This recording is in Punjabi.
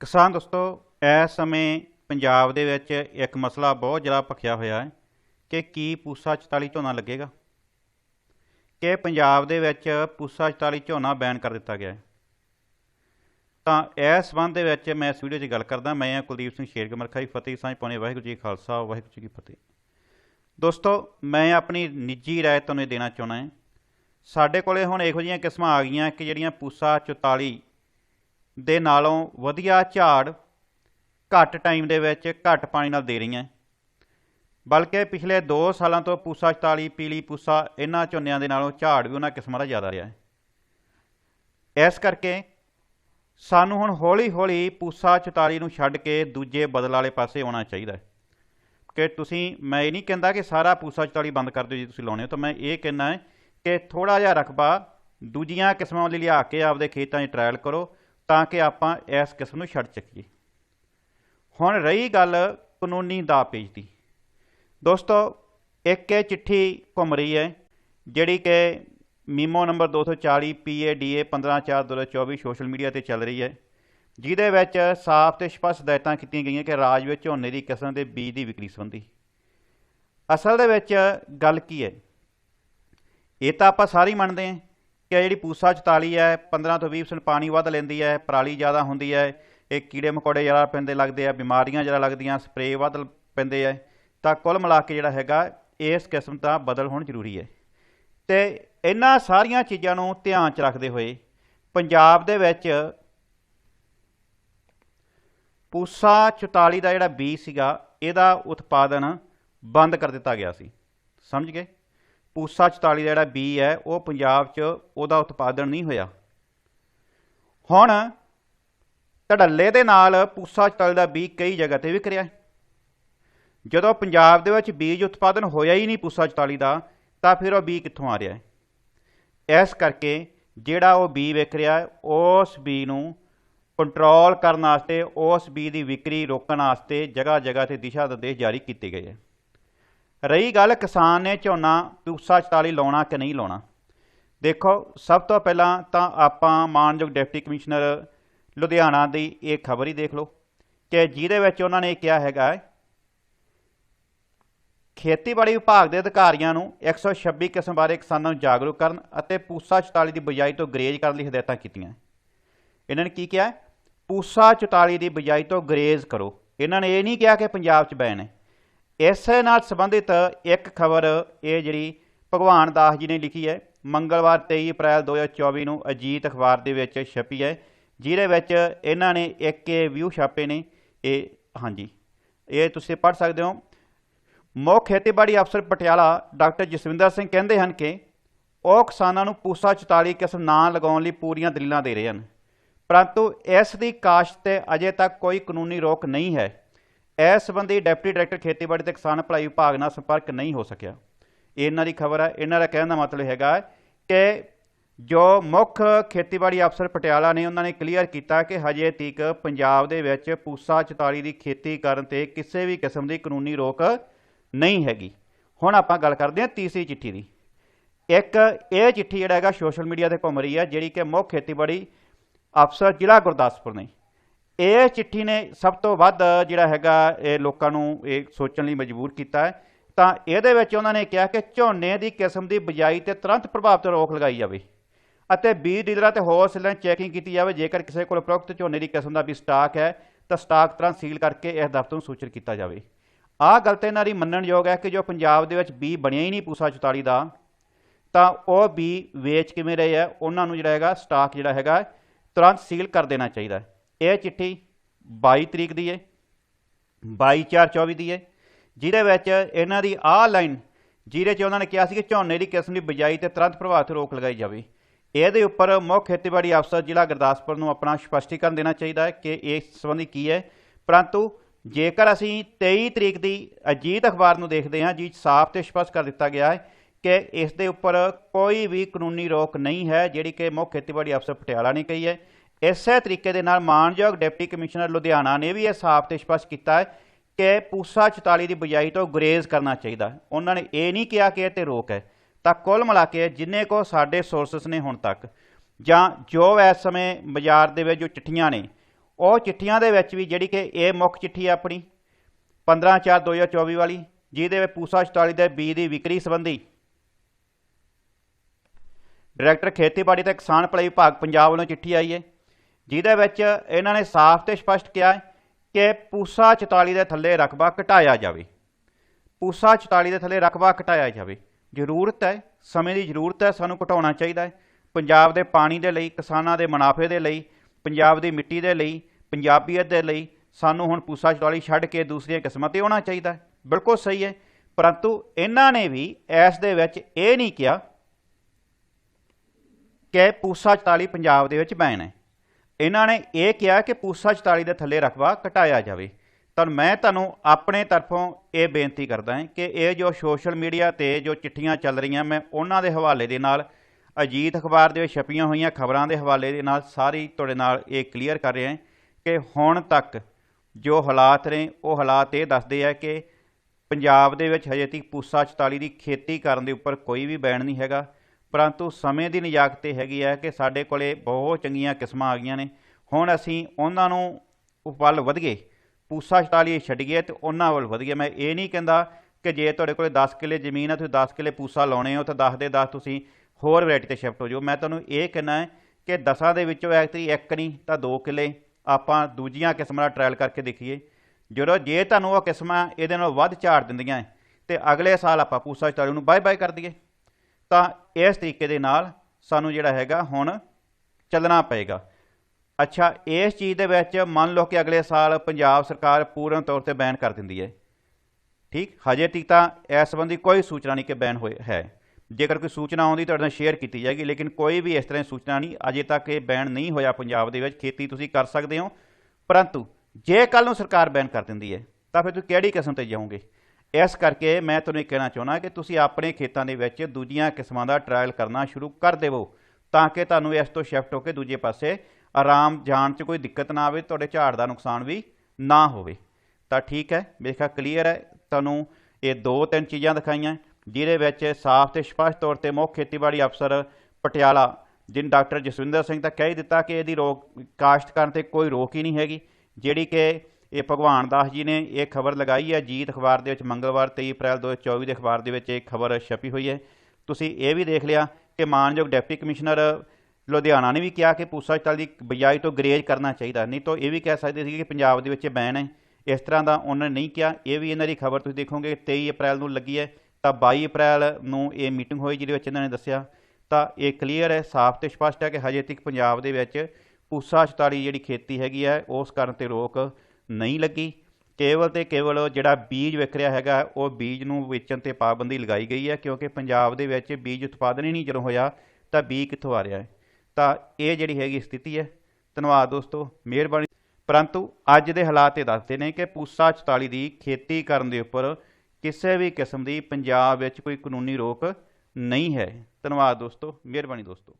ਕਿਸਾਨ ਦੋਸਤੋ, ਇਸ ਸਮੇਂ ਪੰਜਾਬ ਦੇ ਵਿੱਚ ਇੱਕ ਮਸਲਾ ਬਹੁਤ ਜ਼ਿਆਦਾ ਭਖਿਆ ਹੋਇਆ ਹੈ ਕਿ ਕੀ ਪੂਸਾ 44 ਝੋਨਾ ਲੱਗੇਗਾ। ਕਿ ਪੰਜਾਬ ਦੇ ਵਿੱਚ ਪੂਸਾ 44 ਝੋਨਾ ਬੈਨ ਕਰ ਦਿੱਤਾ ਗਿਆ ਹੈ। ਤਾਂ ਇਸ ਸੰਬੰਧ ਦੇ ਵਿੱਚ ਮੈਂ ਇਸ ਵੀਡੀਓ 'ਚ ਗੱਲ ਕਰਦਾ, ਮੈਂ ਹਾਂ ਕੁਲਦੀਪ ਸਿੰਘ ਸ਼ੇਰਗਮਰਖਾ ਜੀ, ਫਤਿਹ ਸਾਂਝ ਪਾਉਣੇ, ਵਾਹਿਗੁਰੂ ਜੀ ਕਾ ਖਾਲਸਾ, ਵਾਹਿਗੁਰੂ ਜੀ ਕੀ ਫਤਿਹ। ਦੋਸਤੋ, ਮੈਂ ਆਪਣੀ ਨਿੱਜੀ ਰਾਏ ਤੁਹਾਨੂੰ ਇਹ ਦੇਣਾ ਚਾਹੁੰਦਾ ਹਾਂ। ਸਾਡੇ ਕੋਲੇ ਹੁਣ ਇਹੋ ਜਿਹੀਆਂ ਕਿਸਮਾਂ ਆ ਗਈਆਂ ਕਿ ਜਿਹੜੀਆਂ ਪੂਸਾ 44 ਦੇ ਨਾਲੋਂ ਵਧੀਆ ਝਾੜ ਘੱਟ ਟਾਈਮ ਦੇ ਵਿੱਚ ਘੱਟ ਪਾਣੀ ਨਾਲ ਦੇ ਰਹੀਆਂ। ਬਲਕਿ ਪਿਛਲੇ 2 ਸਾਲਾਂ ਤੋਂ ਪੂਸਾ 44 ਪੀਲੀ ਪੂਸਾ, ਇਹਨਾਂ ਝੋਨਿਆਂ ਦੇ ਨਾਲੋਂ ਝਾੜ ਵੀ ਉਹਨਾਂ ਕਿਸਮਾਂ ਦਾ ਜ਼ਿਆਦਾ ਰਿਹਾ ਹੈ। ਇਸ ਕਰਕੇ ਸਾਨੂੰ ਹੁਣ ਹੌਲੀ-ਹੌਲੀ ਪੂਸਾ 44 ਨੂੰ ਛੱਡ ਕੇ ਦੂਜੇ ਬਦਲ ਵਾਲੇ ਪਾਸੇ ਆਉਣਾ ਚਾਹੀਦਾ ਹੈ। ਕਿ ਤੁਸੀਂ, ਮੈਂ ਇਹ ਨਹੀਂ ਕਹਿੰਦਾ ਕਿ ਸਾਰਾ ਪੂਸਾ 44 ਬੰਦ ਕਰ ਦਿਓ ਜੇ ਤੁਸੀਂ ਲਾਉਣੇ ਹੋ, ਤਾਂ ਮੈਂ ਇਹ ਕਹਿੰਦਾ ਹੈ ਕਿ ਥੋੜਾ ਜਿਹਾ ਰਕਬਾ ਦੂਜੀਆਂ ਕਿਸਮਾਂ ਲਈ ਲਿਆ ਕੇ ਆਪਦੇ ਖੇਤਾਂ 'ਚ ਟਰਾਇਲ ਕਰੋ ਤਾਂ ਕਿ ਆਪਾਂ ਇਸ ਕਿਸਮ ਨੂੰ ਛੱਡ ਸਕੀਏ। ਹੁਣ ਰਹੀ ਗੱਲ ਕਾਨੂੰਨੀ ਦਾ ਪੇਜ ਦੀ। ਦੋਸਤੋ, ਇੱਕ ਇਹ ਚਿੱਠੀ ਘੁੰਮ ਰਹੀ ਹੈ, ਜਿਹੜੀ ਕਿ memo number 240 PADA 15/4/2024 social media ਤੇ ਚੱਲ ਰਹੀ ਹੈ, ਜਿਹਦੇ ਵਿੱਚ ਸਾਫ਼ ਤੇ ਸਪਸ਼ਟ ਹਦਾਇਤਾਂ ਕੀਤੀਆਂ ਗਈਆਂ ਕਿ ਰਾਜ ਵਿੱਚ ਝੋਨੇ ਦੀ ਕਿਸਮ ਦੇ ਬੀਜ ਦੀ ਵਿਕਰੀ ਸੰਬੰਧੀ। ਅਸਲ ਦੇ ਵਿੱਚ ਗੱਲ ਕੀ ਹੈ? ਇਹ ਤਾਂ ਆਪਾਂ ਸਾਰੇ ਹੀ ਮੰਨਦੇ ਹਾਂ। ਕਿ ਜਿਹੜੀ ਪੂਸਾ 44 ਹੈ 15 ਤੋਂ 20% ਪਾਣੀ ਵੱਧ ਲੈਂਦੀ ਹੈ, ਪਰਾਲੀ ਜ਼ਿਆਦਾ ਹੁੰਦੀ ਹੈ, ਇਹ ਕੀੜੇ ਮਕੌੜੇ ਜ਼ਿਆਦਾ ਪੈਂਦੇ ਲੱਗਦੇ ਆ, ਬਿਮਾਰੀਆਂ ਜ਼ਿਆਦਾ ਲੱਗਦੀਆਂ, ਸਪਰੇਅ ਵੱਧ ਪੈਂਦੇ ਆ, ਤਾਂ ਕੁੱਲ ਮਿਲਾ ਕੇ ਜਿਹੜਾ ਹੈਗਾ, ਇਸ ਕਿਸਮ ਦਾ ਬਦਲ ਹੋਣ ਜ਼ਰੂਰੀ ਹੈ। ਤੇ ਇਹਨਾਂ ਸਾਰੀਆਂ ਚੀਜ਼ਾਂ ਨੂੰ ਧਿਆਨ 'ਚ ਰੱਖਦੇ ਹੋਏ ਪੰਜਾਬ ਦੇ ਵਿੱਚ ਪੂਸਾ 44 ਦਾ ਜਿਹੜਾ ਬੀਜ ਸੀਗਾ, ਇਹਦਾ ਉਤਪਾਦਨ ਬੰਦ ਕਰ ਦਿੱਤਾ ਗਿਆ ਸੀ। ਸਮਝ ਗਏ? ਪੂਸਾ 44 ਦਾ ਜਿਹੜਾ ਬੀ ਹੈ, ਉਹ ਪੰਜਾਬ 'ਚ ਉਹਦਾ ਉਤਪਾਦਨ ਨਹੀਂ ਹੋਇਆ। ਹੁਣ ਧੜੱਲੇ ਦੇ ਨਾਲ ਪੂਸਾ 44 ਦਾ ਬੀ ਕਈ ਜਗ੍ਹਾ ਤੇ ਵਿਕ ਰਿਹਾ ਹੈ। ਜਦੋਂ ਪੰਜਾਬ ਦੇ ਵਿੱਚ ਬੀਜ ਉਤਪਾਦਨ ਹੋਇਆ ਹੀ ਨਹੀਂ ਪੂਸਾ 44 ਦਾ, ਤਾਂ ਫਿਰ ਉਹ ਬੀ ਕਿੱਥੋਂ ਆ ਰਿਹਾ ਹੈ? ਇਸ ਕਰਕੇ ਜਿਹੜਾ ਉਹ ਬੀ ਵਿਕ ਰਿਹਾ, ਉਸ ਬੀ ਨੂੰ ਕੰਟਰੋਲ ਕਰਨ ਵਾਸਤੇ, ਉਸ ਬੀ ਦੀ ਵਿਕਰੀ ਰੋਕਣ ਵਾਸਤੇ ਜਗ੍ਹਾ ਜਗ੍ਹਾ ਤੇ ਦਿਸ਼ਾ ਨਿਰਦੇਸ਼ ਜਾਰੀ ਕੀਤੇ ਗਏ ਹੈ। ਰਹੀ ਗੱਲ, ਕਿਸਾਨ ਨੇ ਝੋਨਾ ਪੂਸਾ 44 ਲਾਉਣਾ ਕਿ ਨਹੀਂ ਲਾਉਣਾ? ਦੇਖੋ, ਸਭ ਤੋਂ ਪਹਿਲਾਂ ਤਾਂ ਆਪਾਂ ਮਾਨਯੋਗ ਡਿਪਟੀ ਕਮਿਸ਼ਨਰ ਲੁਧਿਆਣਾ ਦੀ ਇਹ ਖਬਰ ਹੀ ਦੇਖ ਲਓ ਕਿ ਜਿਹਦੇ ਵਿੱਚ ਉਹਨਾਂ ਨੇ ਕਿਹਾ ਹੈਗਾ ਖੇਤੀਬਾੜੀ ਵਿਭਾਗ ਦੇ ਅਧਿਕਾਰੀਆਂ ਨੂੰ 126 ਕਿਸਮ ਬਾਰੇ ਕਿਸਾਨਾਂ ਨੂੰ ਜਾਗਰੂਕ ਕਰਨ ਅਤੇ ਪੂਸਾ 44 ਦੀ ਬਜਾਈ ਤੋਂ ਗਰੇਜ ਕਰਨ ਲਈ ਹਦਾਇਤਾਂ ਕੀਤੀਆਂ। ਇਹਨਾਂ ਨੇ ਕੀ ਕਿਹਾ? ਪੂਸਾ 44 ਦੀ ਬਜਾਈ ਤੋਂ ਗਰੇਜ ਕਰੋ। ਇਹਨਾਂ ਨੇ ਇਹ ਨਹੀਂ ਕਿਹਾ ਕਿ ਪੰਜਾਬ 'ਚ ਬੈਨ ਹੈ। ਇਸ ਨਾਲ ਸੰਬੰਧਿਤ ਇੱਕ ਖਬਰ, ਇਹ ਜਿਹੜੀ ਭਗਵਾਨ ਦਾਸ ਜੀ ਨੇ ਲਿਖੀ ਹੈ, ਮੰਗਲਵਾਰ 23 ਅਪ੍ਰੈਲ 2024 ਨੂੰ ਅਜੀਤ ਅਖਬਾਰ ਦੇ ਵਿੱਚ ਛਪੀ ਹੈ, ਜਿਹਦੇ ਵਿੱਚ ਇਹਨਾਂ ਨੇ ਇੱਕ ਇਹ ਵਿਊ ਛਾਪੇ ਨੇ, ਇਹ, ਹਾਂਜੀ, ਇਹ ਤੁਸੀਂ ਪੜ੍ਹ ਸਕਦੇ ਹੋ। ਮੁੱਖ ਖੇਤੀਬਾੜੀ ਅਫਸਰ ਪਟਿਆਲਾ ਡਾਕਟਰ ਜਸਵਿੰਦਰ ਸਿੰਘ ਕਹਿੰਦੇ ਹਨ ਕਿ ਉਹ ਕਿਸਾਨਾਂ ਨੂੰ ਪੂਸਾ 44 ਕਿਸਮ ਨਾਂ ਲਗਾਉਣ ਲਈ ਪੂਰੀਆਂ ਦਲੀਲਾਂ ਦੇ ਰਹੇ ਹਨ, ਪਰੰਤੂ ਇਸ ਦੀ ਕਾਸ਼ਤ ਤੇ ਅਜੇ ਤੱਕ ਕੋਈ ਕਾਨੂੰਨੀ ਰੋਕ ਨਹੀਂ ਹੈ। ਇਸ ਸੰਬੰਧੀ ਡਿਪਟੀ ਡਾਇਰੈਕਟਰ ਖੇਤੀਬਾੜੀ ਤੇ ਕਿਸਾਨ ਭਲਾਈ ਵਿਭਾਗ ਨਾਲ ਸੰਪਰਕ ਨਹੀਂ ਹੋ ਸਕਿਆ। ਇਹਨਾਂ ਦੀ ਖਬਰ ਹੈ ਇਹਨਾਂ ਦਾ ਕਹਿਣ ਦਾ ਮਤਲਬ ਹੈਗਾ ਕਿ ਜੋ ਮੁੱਖ ਖੇਤੀਬਾੜੀ ਅਫਸਰ ਪਟਿਆਲਾ ਨੇ, ਉਹਨਾਂ ਨੇ ਕਲੀਅਰ ਕੀਤਾ ਕਿ ਹਜੇ ਤੀਕ ਪੰਜਾਬ ਦੇ ਵਿੱਚ ਪੂਸਾ 44 ਦੀ ਖੇਤੀ ਕਰਨ ਤੇ ਕਿਸੇ ਵੀ ਕਿਸਮ ਦੀ ਕਾਨੂੰਨੀ ਰੋਕ ਨਹੀਂ ਹੈਗੀ। ਹੁਣ ਆਪਾਂ ਗੱਲ ਕਰਦੇ ਹਾਂ ਤੀਸਰੀ ਚਿੱਠੀ ਦੀ। ਇੱਕ ਇਹ ਚਿੱਠੀ ਜਿਹੜਾ ਹੈਗਾ ਸੋਸ਼ਲ ਮੀਡੀਆ ਤੇ ਘੁੰਮ ਰਹੀ ਹੈ ਜਿਹੜੀ ਕਿ ਮੁੱਖ ਖੇਤੀਬਾੜੀ ਅਫਸਰ ਜ਼ਿਲ੍ਹਾ ਗੁਰਦਾਸਪੁਰ ਨੇ। ਇਹ ਚਿੱਠੀ ਨੇ ਸਭ ਤੋਂ ਵੱਧ ਜਿਹੜਾ ਹੈਗਾ ਇਹ ਲੋਕਾਂ ਨੂੰ ਇਹ ਸੋਚਣ ਲਈ ਮਜਬੂਰ ਕੀਤਾ ਹੈ। ਤਾਂ ਇਹਦੇ ਵਿੱਚ ਉਹਨਾਂ ਨੇ ਕਿਹਾ ਕਿ ਝੋਨੇ ਦੀ ਕਿਸਮ ਦੀ ਬਜਾਈ ਤੇ ਤੁਰੰਤ ਪ੍ਰਭਾਵ ਤੇ ਰੋਕ ਲਗਾਈ ਜਾਵੇ ਅਤੇ ਬੀਜ ਡੀਲਰਾਂ ਤੇ ਹੋਲਸੇਲਰਾਂ ਚੈਕਿੰਗ ਕੀਤੀ ਜਾਵੇ। ਜੇਕਰ ਕਿਸੇ ਕੋਲ ਉਪਰੋਕਤ ਝੋਨੇ ਦੀ ਕਿਸਮ ਦਾ ਵੀ ਸਟਾਕ ਹੈ, ਤਾਂ ਸਟਾਕ ਤੁਰੰਤ ਸੀਲ ਕਰਕੇ ਇਸ ਦਫ਼ਤਰ ਨੂੰ ਸੂਚਿਤ ਕੀਤਾ ਜਾਵੇ। ਆਹ ਗੱਲ ਤੇ ਇਹਨਾਂ ਦੀ ਮੰਨਣਯੋਗ ਹੈ ਕਿ ਜੋ ਪੰਜਾਬ ਦੇ ਵਿੱਚ ਬੀ ਬਣਿਆ ਹੀ ਨਹੀਂ ਪੂਸਾ 44 ਦਾ, ਤਾਂ ਉਹ ਬੀ ਵੇਚ ਕਿਵੇਂ ਰਹੇ ਆ ਉਹਨਾਂ ਨੂੰ ਜਿਹੜਾ ਹੈਗਾ ਸਟਾਕ ਜਿਹੜਾ ਹੈਗਾ ਤੁਰੰਤ ਸੀਲ ਕਰ ਦੇਣਾ ਚਾਹੀਦਾ ਇਹ ਚਿੱਠੀ 22 ਤਰੀਕ ਦੀ ਹੈ 22/4/24 ਦੀ ਹੈ ਜਿਹਦੇ ਵਿੱਚ ਇਹਨਾਂ ਦੀ ਆਹ ਲਾਈਨ, ਜਿਹਦੇ 'ਚ ਉਹਨਾਂ ਨੇ ਕਿਹਾ ਸੀ ਕਿ ਝੋਨੇ ਦੀ ਕਿਸਮ ਦੀ ਬਜਾਈ ਤੇ ਤੁਰੰਤ ਪ੍ਰਭਾਵ ਤੇ ਰੋਕ ਲਗਾਈ ਜਾਵੇ। ਇਹਦੇ ਉੱਪਰ ਮੁੱਖ ਖੇਤੀਬਾੜੀ ਅਫਸਰ ਜ਼ਿਲ੍ਹਾ ਗੁਰਦਾਸਪੁਰ ਨੂੰ ਆਪਣਾ ਸਪਸ਼ਟੀਕਰਨ ਦੇਣਾ ਚਾਹੀਦਾ ਹੈ ਕਿ ਇਸ ਸੰਬੰਧੀ ਕੀ ਹੈ। ਪਰੰਤੂ ਜੇਕਰ ਅਸੀਂ 23 ਤਰੀਕ ਦੀ ਅਜੀਤ ਅਖਬਾਰ ਨੂੰ ਦੇਖਦੇ ਹਾਂ ਜੀ ਸਾਫ਼ ਤੇ ਸਪਸ਼ਟ ਕਰ ਦਿੱਤਾ ਗਿਆ ਹੈ ਕਿ ਇਸ ਦੇ ਉੱਪਰ ਕੋਈ ਵੀ ਕਾਨੂੰਨੀ ਰੋਕ ਨਹੀਂ ਹੈ, ਜਿਹੜੀ ਕਿ ਮੁੱਖ ਖੇਤੀਬਾੜੀ ਅਫਸਰ ਪਟਿਆਲਾ ਨੇ ਕਹੀ ਹੈ। ਇਸੇ ਤਰੀਕੇ ਦੇ ਨਾਲ ਮਾਨਯੋਗ ਡਿਪਟੀ ਕਮਿਸ਼ਨਰ ਲੁਧਿਆਣਾ ਨੇ ਵੀ ਇਹ ਸਾਫ਼ ਤੇ ਸਪਸ਼ਟ ਕੀਤਾ ਹੈ ਕਿ ਪੂਸਾ 44 ਦੀ ਬਜਾਈ ਤੋਂ ਗੁਰੇਜ਼ ਕਰਨਾ ਚਾਹੀਦਾ ਉਹਨਾਂ ਨੇ ਇਹ ਨਹੀਂ ਕਿਹਾ ਕਿ ਇਹ ਤੇ ਰੋਕ ਹੈ। ਤਾਂ ਕੁੱਲ ਮਿਲਾ ਕੇ ਜਿੰਨੇ ਕੋ ਸਾਡੇ ਸੋਰਸਸ ਨੇ ਹੁਣ ਤੱਕ, ਜਾਂ ਜੋ ਇਸ ਸਮੇਂ ਬਾਜ਼ਾਰ ਦੇ ਵਿੱਚ ਜੋ ਚਿੱਠੀਆਂ ਨੇ, ਉਹ ਚਿੱਠੀਆਂ ਦੇ ਵਿੱਚ ਵੀ ਜਿਹੜੀ ਕਿ ਇਹ ਮੁੱਖ ਚਿੱਠੀ ਹੈ ਆਪਣੀ 15/4/2024 ਵਾਲੀ, ਜਿਹਦੇ ਵਿੱਚ ਪੂਸਾ 44 ਦੇ ਬੀਜ ਦੀ ਵਿਕਰੀ ਸੰਬੰਧੀ ਡਾਇਰੈਕਟਰ ਖੇਤੀਬਾੜੀ ਤੇ ਕਿਸਾਨ ਭਲਾਈ ਵਿਭਾਗ ਪੰਜਾਬ ਵੱਲੋਂ ਚਿੱਠੀ ਆਈ ਹੈ। ਜਿਹਦੇ ਵਿੱਚ ਇਹਨਾਂ ਨੇ ਸਾਫ਼ ਤੇ ਸਪਸ਼ਟ ਕਿਹਾ ਹੈ ਕਿ ਪੂਸਾ 44 ਦੇ ਥੱਲੇ ਰਕਬਾ ਘਟਾਇਆ ਜਾਵੇ। ਪੂਸਾ 44 ਦੇ ਥੱਲੇ ਰਕਬਾ ਘਟਾਇਆ ਜਾਵੇ। ਜ਼ਰੂਰਤ ਹੈ, ਸਮੇਂ ਦੀ ਜ਼ਰੂਰਤ ਹੈ, ਸਾਨੂੰ ਘਟਾਉਣਾ ਚਾਹੀਦਾ ਹੈ। ਪੰਜਾਬ ਦੇ ਪਾਣੀ ਦੇ ਲਈ, ਕਿਸਾਨਾਂ ਦੇ ਮੁਨਾਫੇ ਦੇ ਲਈ, ਪੰਜਾਬ ਦੀ ਮਿੱਟੀ ਦੇ ਲਈ, ਪੰਜਾਬੀਅਤ ਦੇ ਲਈ ਸਾਨੂੰ ਹੁਣ ਪੂਸਾ 44 ਛੱਡ ਕੇ ਦੂਸਰੀਆਂ ਕਿਸਮਾਂ ਤੇ ਆਉਣਾ ਚਾਹੀਦਾ ਹੈ। ਬਿਲਕੁਲ ਸਹੀ ਹੈ। ਪਰੰਤੂ ਇਹਨਾਂ ਨੇ ਵੀ ਇਸ ਦੇ ਵਿੱਚ ਇਹ ਨਹੀਂ ਕਿਹਾ ਕਿ ਪੂਸਾ 44 ਪੰਜਾਬ ਦੇ ਵਿੱਚ ਬੈਨ ਹੈ। ਇਹਨਾਂ ਨੇ ਇਹ ਕਿਹਾ ਕਿ ਪੂਸਾ 44 ਦੇ ਥੱਲੇ ਰਕਬਾ ਘਟਾਇਆ ਜਾਵੇ। ਤਾਂ ਮੈਂ ਤੁਹਾਨੂੰ ਆਪਣੇ ਤਰਫੋਂ ਇਹ ਬੇਨਤੀ ਕਰਦਾ ਹਾਂ ਕਿ ਇਹ ਜੋ ਸੋਸ਼ਲ ਮੀਡੀਆ ਤੇ ਜੋ ਚਿੱਠੀਆਂ ਚੱਲ ਰਹੀਆਂ, ਮੈਂ ਉਹਨਾਂ ਦੇ ਹਵਾਲੇ ਦੇ ਨਾਲ, ਅਜੀਤ ਅਖਬਾਰ ਦੇ ਵਿੱਚ ਛਪੀਆਂ ਹੋਈਆਂ ਖਬਰਾਂ ਦੇ ਹਵਾਲੇ ਦੇ ਨਾਲ ਸਾਰੀ ਤੁਹਾਡੇ ਨਾਲ ਇਹ ਕਲੀਅਰ ਕਰ ਰਿਹਾ ਹਾਂ ਕਿ ਹੁਣ ਤੱਕ ਜੋ ਹਾਲਾਤ ਨੇ, ਉਹ ਹਾਲਾਤ ਇਹ ਦੱਸਦੇ ਆ ਕਿ ਪੰਜਾਬ ਦੇ ਵਿੱਚ ਹਜੇ ਤੱਕ ਪੂਸਾ 44 ਦੀ ਖੇਤੀ ਕਰਨ ਦੇ ਉੱਪਰ ਕੋਈ ਵੀ ਬੈਨ ਨਹੀਂ ਹੈਗਾ। ਪਰੰਤੂ ਸਮੇਂ ਦੀ ਨਿਯਾਕਤ ਹੈਗੀ ਹੈ ਕਿ ਸਾਡੇ ਕੋਲੇ ਬਹੁਤ ਚੰਗੀਆਂ ਕਿਸਮਾਂ ਆ ਗਈਆਂ ਨੇ। ਹੁਣ ਅਸੀਂ ਉਹਨਾਂ ਨੂੰ ਵੱਲ ਵਧੀਏ ਪੂਸਾ 44 ਛੱਡੀਏ ਤੇ ਉਹਨਾਂ ਵੱਲ ਵਧੀਏ। ਮੈਂ ਇਹ ਨਹੀਂ ਕਹਿੰਦਾ ਕਿ ਜੇ ਤੁਹਾਡੇ ਕੋਲੇ 10 ਕਿੱਲੇ ਜ਼ਮੀਨ ਆ ਤੁਸੀਂ 10 ਕਿੱਲੇ ਪੂਸਾ ਲਾਉਣੇ ਹੋ ਤਾਂ 10 ਦੇ 10 ਤੁਸੀਂ ਹੋਰ ਵੈਰਾਈਟੀ ਤੇ ਸ਼ਿਫਟ ਹੋ ਜਾਓ। ਮੈਂ ਤੁਹਾਨੂੰ ਇਹ ਕਹਿਣਾ ਹੈ ਕਿ 10 ਦੇ ਵਿੱਚੋਂ ਐਕਚੁਅਲੀ ਇੱਕ ਨਹੀਂ ਤਾਂ ਦੋ ਕਿੱਲੇ ਆਪਾਂ ਦੂਜੀਆਂ ਕਿਸਮਾਂ ਦਾ ਟ੍ਰਾਇਲ ਕਰਕੇ ਦੇਖੀਏ। ਜਦੋਂ ਜੇ ਤੁਹਾਨੂੰ ਉਹ ਕਿਸਮਾਂ ਇਹਦੇ ਨਾਲ ਵੱਧ ਝਾੜ ਦਿੰਦੀਆਂ ਹੈ, ਤੇ ਅਗਲੇ ਸਾਲ ਆਪਾਂ ਪੂਸਾ 44 ਨੂੰ ਬਾਏ ਬਾਏ ਕਰ ਦਈਏ। ਤਾਂ ਇਸ ਤਰੀਕੇ ਦੇ ਨਾਲ ਸਾਨੂੰ ਜਿਹੜਾ ਹੈਗਾ ਹੁਣ ਚੱਲਣਾ ਪਏਗਾ। ਅੱਛਾ, ਇਸ ਚੀਜ਼ ਦੇ ਵਿੱਚ ਮੰਨ ਲਓ ਕਿ ਅਗਲੇ ਸਾਲ ਪੰਜਾਬ ਸਰਕਾਰ ਪੂਰਨ ਤੌਰ ਤੇ ਬੈਨ ਕਰ ਦਿੰਦੀ ਹੈ। ਠੀਕ? ਹਜੇ ਤੱਕ ਤਾਂ ਇਸ ਸੰਬੰਧੀ ਕੋਈ ਸੂਚਨਾ ਨਹੀਂ ਕਿ ਬੈਨ ਹੋਏ, ਹੈ। ਜੇਕਰ ਕੋਈ ਸੂਚਨਾ ਆਉਂਦੀ ਤੁਹਾਡੇ ਨਾਲ ਸ਼ੇਅਰ ਕੀਤੀ ਜਾਏਗੀ, ਲੇਕਿਨ ਕੋਈ ਵੀ ਇਸ ਤਰ੍ਹਾਂ ਦੀ ਸੂਚਨਾ ਨਹੀਂ, ਅਜੇ ਤੱਕ ਇਹ ਬੈਨ ਨਹੀਂ ਹੋਇਆ ਪੰਜਾਬ ਦੇ ਵਿੱਚ। ਖੇਤੀ ਤੁਸੀਂ ਕਰ ਸਕਦੇ ਹੋ, ਪਰੰਤੂ ਜੇ ਕੱਲ ਨੂੰ ਸਰਕਾਰ ਬੈਨ ਕਰ ਦਿੰਦੀ ਹੈ, ਤਾਂ ਫਿਰ ਤੁਸੀਂ ਕਿਹੜੀ ਕਿਸਮ ਤੇ ਜਾਓਗੇ? ਇਸ ਕਰਕੇ ਮੈਂ ਤੁਹਾਨੂੰ ਇਹ ਕਹਿਣਾ ਚਾਹੁੰਦਾ ਕਿ ਤੁਸੀਂ ਆਪਣੇ ਖੇਤਾਂ ਦੇ ਵਿੱਚ ਦੂਜੀਆਂ ਕਿਸਮਾਂ ਦਾ ਟ੍ਰਾਇਲ ਕਰਨਾ ਸ਼ੁਰੂ ਕਰ ਦੇਵੋ, ਤਾਂ ਕਿ ਤੁਹਾਨੂੰ ਇਸ ਤੋਂ ਸ਼ਿਫਟ ਹੋ ਕੇ ਦੂਜੇ ਪਾਸੇ ਆਰਾਮ ਜਾਣ 'ਚ ਕੋਈ ਦਿੱਕਤ ਨਾ ਆਵੇ, ਤੁਹਾਡੇ ਝਾੜ ਦਾ ਨੁਕਸਾਨ ਵੀ ਨਾ ਹੋਵੇ। ਤਾਂ ਠੀਕ ਹੈ, ਮੇਰਾ ਕਲੀਅਰ ਹੈ, ਤੁਹਾਨੂੰ ਇਹ ਦੋ ਤਿੰਨ ਚੀਜ਼ਾਂ ਦਿਖਾਈਆਂ, ਜਿਹਦੇ ਵਿੱਚ ਸਾਫ਼ ਤੇ ਸਪਸ਼ਟ ਤੌਰ ਤੇ ਮੁੱਖ ਖੇਤੀਬਾੜੀ ਅਫਸਰ ਪਟਿਆਲਾ, ਜਿਨ ਡਾਕਟਰ ਜਸਵਿੰਦਰ ਸਿੰਘ ਤਾਂ ਕਹਿ ਦਿੱਤਾ ਕਿ ਇਹਦੀ ਰੋਕ ਕਾਸ਼ਤ ਕਰਨ ਤੇ ਕੋਈ ਰੋਕ ਹੀ ਨਹੀਂ ਹੈਗੀ, ਜਿਹੜੀ ਕਿ ਇਹ ਭਗਵਾਨ ਦਾਸ ਜੀ ਨੇ ਇਹ ਖਬਰ ਲਗਾਈ ਹੈ। ਜੀਤ ਅਖਬਾਰ ਦੇ ਵਿੱਚ ਮੰਗਲਵਾਰ 23 ਅਪ੍ਰੈਲ 2024 ਦੇ ਅਖਬਾਰ ਦੇ ਵਿੱਚ ਇਹ ਖਬਰ ਛਪੀ ਹੋਈ ਹੈ। ਤੁਸੀਂ ਇਹ ਵੀ ਦੇਖ ਲਿਆ ਕਿ ਮਾਨਯੋਗ ਡਿਪਟੀ ਕਮਿਸ਼ਨਰ ਲੁਧਿਆਣਾ ਨੇ ਵੀ ਕਿਹਾ ਕਿ ਪੂਸਾ ਚਲ ਦੀ ਬਜਾਈ ਤੋਂ ਗਰੇਜ ਕਰਨਾ ਚਾਹੀਦਾ। ਨਹੀਂ ਤਾਂ ਇਹ ਵੀ ਕਹਿ ਸਕਦੇ ਸੀ ਕਿ ਪੰਜਾਬ ਦੇ ਵਿੱਚ ਬੈਨ ਹੈ। ਇਸ ਤਰ੍ਹਾਂ ਦਾ ਉਹਨਾਂ ਨੇ ਨਹੀਂ ਕਿਹਾ। ਇਹ ਵੀ ਇਹਨਾਂ ਦੀ ਖਬਰ ਤੁਸੀਂ ਦੇਖੋਗੇ 23 ਅਪ੍ਰੈਲ ਨੂੰ ਲੱਗੀ ਹੈ। ਤਾਂ 22 ਅਪ੍ਰੈਲ ਨੂੰ ਇਹ ਮੀਟਿੰਗ ਹੋਈ ਜਿਹਦੇ ਵਿੱਚ ਇਹਨਾਂ ਨੇ ਦੱਸਿਆ। ਤਾਂ ਇਹ ਕਲੀਅਰ ਹੈ, ਸਾਫ਼ ਤੇ ਸਪਸ਼ਟ ਹੈ ਕਿ ਹਜੇ ਤੱਕ ਪੰਜਾਬ ਦੇ ਵਿੱਚ ਪੂਸਾ 44 ਜਿਹੜੀ ਖੇਤੀ ਹੈਗੀ ਹੈ, ਉਸ ਕਾਰਨ ਤੇ ਰੋਕ ਨਹੀਂ ਲੱਗੀ। ਕੇਵਲ ਤੇ ਕੇਵਲ ਜਿਹੜਾ ਬੀਜ ਵਿਕ ਰਿਹਾ ਹੈਗਾ, ਉਹ ਬੀਜ ਨੂੰ ਵੇਚਣ ਤੇ ਪਾਬੰਦੀ ਲਗਾਈ ਗਈ ਹੈ, ਕਿਉਂਕਿ ਪੰਜਾਬ ਦੇ ਵਿੱਚ ਬੀਜ ਉਤਪਾਦਨ ਹੀ ਨਹੀਂ ਜਦੋਂ ਹੋਇਆ, ਤਾਂ ਬੀਜ ਕਿੱਥੋਂ ਆ ਰਿਹਾ ਹੈ? ਤਾਂ ਇਹ ਜਿਹੜੀ ਹੈਗੀ ਸਥਿਤੀ ਹੈ। ਧੰਨਵਾਦ ਦੋਸਤੋ, ਮਿਹਰਬਾਨੀ। ਪਰੰਤੂ ਅੱਜ ਦੇ ਹਾਲਾਤ ਇਹ ਦੱਸਦੇ ਨੇ ਕਿ ਪੂਸਾ 44 ਦੀ ਖੇਤੀ ਕਰਨ ਦੇ ਉੱਪਰ ਕਿਸੇ ਵੀ ਕਿਸਮ ਦੀ ਪੰਜਾਬ ਵਿੱਚ ਕੋਈ ਕਾਨੂੰਨੀ ਰੋਕ ਨਹੀਂ ਹੈ। ਧੰਨਵਾਦ ਦੋਸਤੋ, ਮਿਹਰਬਾਨੀ ਦੋਸਤੋ।